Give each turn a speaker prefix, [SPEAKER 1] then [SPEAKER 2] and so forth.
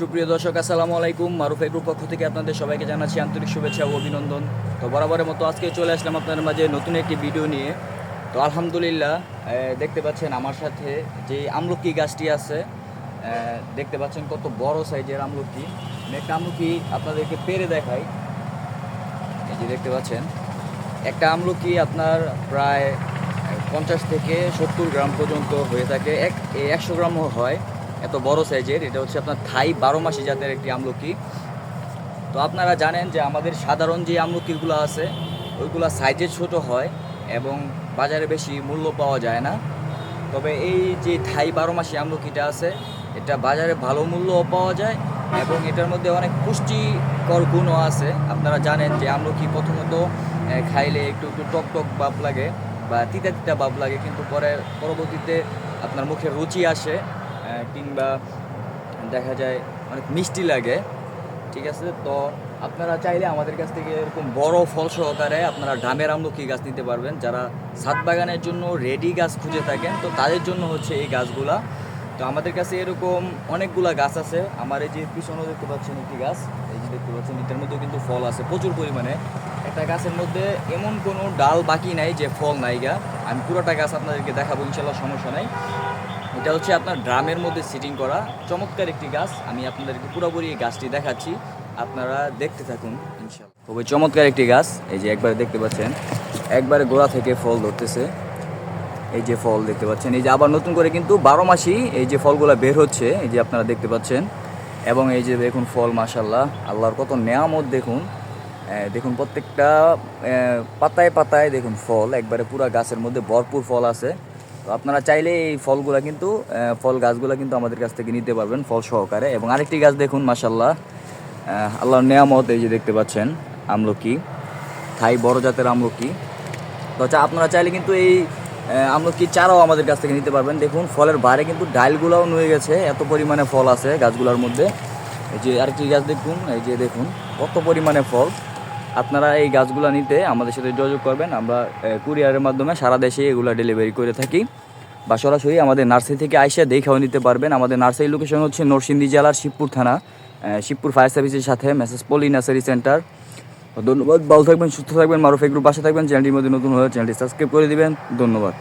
[SPEAKER 1] সুপ্রিয় দর্শক, আসসালামু আলাইকুম। মারুফ এগ্রুপ পক্ষ থেকে আপনাদের সবাইকে জানাচ্ছি আন্তরিক শুভেচ্ছা ও অভিনন্দন। তো বরাবরের মতো আজকে চলে আসলাম আপনাদের মাঝে নতুন একটি ভিডিও নিয়ে। তো আলহামদুলিল্লাহ দেখতে পাচ্ছেন আমার সাথে যে আমলকি গাছটি আছে দেখতে পাচ্ছেন কত বড় সাইজের আমলকি। আমি একটা আমলকি আপনাদেরকে পেরে দেখাই। এই যে দেখতে পাচ্ছেন, একটা আমলকি আপনার প্রায় পঞ্চাশ থেকে সত্তর গ্রাম পর্যন্ত হয়ে থাকে। এক একশো গ্রামও হয়। এত বড় সাইজের এটা হচ্ছে আপনার থাই বারো মাসি জাতের একটি আমলকি। তো আপনারা জানেন যে আমাদের সাধারণ যে আমলকিগুলো আছে, ওইগুলো সাইজে ছোট হয় এবং বাজারে বেশি মূল্য পাওয়া যায় না। তবে এই যে থাই বারো মাসি আমলকিটা আছে, এটা বাজারে ভালো মূল্যও পাওয়া যায় এবং এটার মধ্যে অনেক পুষ্টিকর গুণও আছে। আপনারা জানেন যে আমলকি প্রথমত খাইলে একটু একটু টক টক ভাব লাগে বা তিতা তিতা বাপ লাগে, কিন্তু পরে, পরবর্তীতে আপনার মুখে রুচি আসে। কিংবা দেখা যায় অনেক মিষ্টি লাগে, ঠিক আছে? তো আপনারা চাইলে আমাদের কাছ থেকে এরকম বড় ফল সহকারে আপনারা ডামের আমলকি গাছ নিতে পারবেন। যারা ছাদ বাগানের জন্য রেডি গাছ খুঁজে থাকেন, তো তাদের জন্য হচ্ছে এই গাছগুলা। তো আমাদের কাছে এরকম অনেকগুলা গাছ আছে। আমার এই যে পিছনেও দেখতে পাচ্ছেন একটি গাছ, এই যে দেখতে পাচ্ছেন, এটার মধ্যেও কিন্তু ফল আছে, প্রচুর পরিমাণে। একটা গাছের মধ্যে এমন কোনো ডাল বাকি নাই যে ফল নাই গা। আমি পুরোটা গাছ আপনাদেরকে দেখাবো, ইনশাল্লাহ সমস্যা নাই। এটা হচ্ছে আপনার ড্রামের মধ্যে সিটিং করা। চমৎকার একটি গাছ। আমি আপনাদেরকে পুরোপুরি এই গাছটি দেখাচ্ছি। আপনারা দেখতে থাকুন ইনশাল্লাহ খুবই চমৎকার একটি গাছ। এই যে একবারে দেখতে পাচ্ছেন, একবারে গোড়া থেকে ফল ধরতেছে। এই যে ফল দেখতে পাচ্ছেন, এই যে আবার নতুন করে কিন্তু বারো মাসই এই যে ফলগুলো বের হচ্ছে। এই যে আপনারা দেখতে পাচ্ছেন, এবং এই যে দেখুন ফল মাশাল্লাহ আল্লাহর কত নেয়ামত দেখুন। দেখুন প্রত্যেকটা পাতায় পাতায় দেখুন ফল। একবারে পুরো গাছের মধ্যে ভরপুর ফল আছে। আপনারা চাইলে এই ফলগুলা কিন্তু ফল গাছগুলা কিন্তু আমাদের কাছ থেকে নিতে পারবেন ফল সহকারে। এবং আরেকটি গাছ দেখুন মাশাল্লাহ আহ, আল্লাহর নেয়ামত এই যে দেখতে পাচ্ছেন আমলকি। থাই বড় জাতের আমলকি। তো চা আপনারা চাইলে কিন্তু এই আমলকি চারাও আমাদের কাছ থেকে নিতে পারবেন। দেখুন ফলের বাইরে কিন্তু ডালগুলোও নুয়ে গেছে এত পরিমাণে ফল আছে গাছগুলোর মধ্যে। এই যে আরেকটি গাছ দেখুন এই যে দেখুন কত পরিমাণে ফল। আপনারা এই গাছগুলো নিতে আমাদের সাথে যোগাযোগ করবেন। আমরা কুরিয়ারের মাধ্যমে সারা দেশে এগুলো ডেলিভারি করে থাকি। বা সরাসরি আমাদের নার্সারি থেকে আইসা দেখেও নিতে পারবেন। আমাদের নার্সারি লোকেশন হচ্ছে নরসিংদী জেলার শিবপুর থানা শিবপুর ফায়ার সার্ভিসের সাথে মেসেস পলি নার্সারি সেন্টার ধন্যবাদ, ভালো থাকবেন, সুস্থ থাকবেন, মারুফ গ্রুপ থাকবেন। চ্যানেলটির মধ্যে নতুন হলে চ্যানেলটি সাবস্ক্রাইব করে দিবেন। ধন্যবাদ।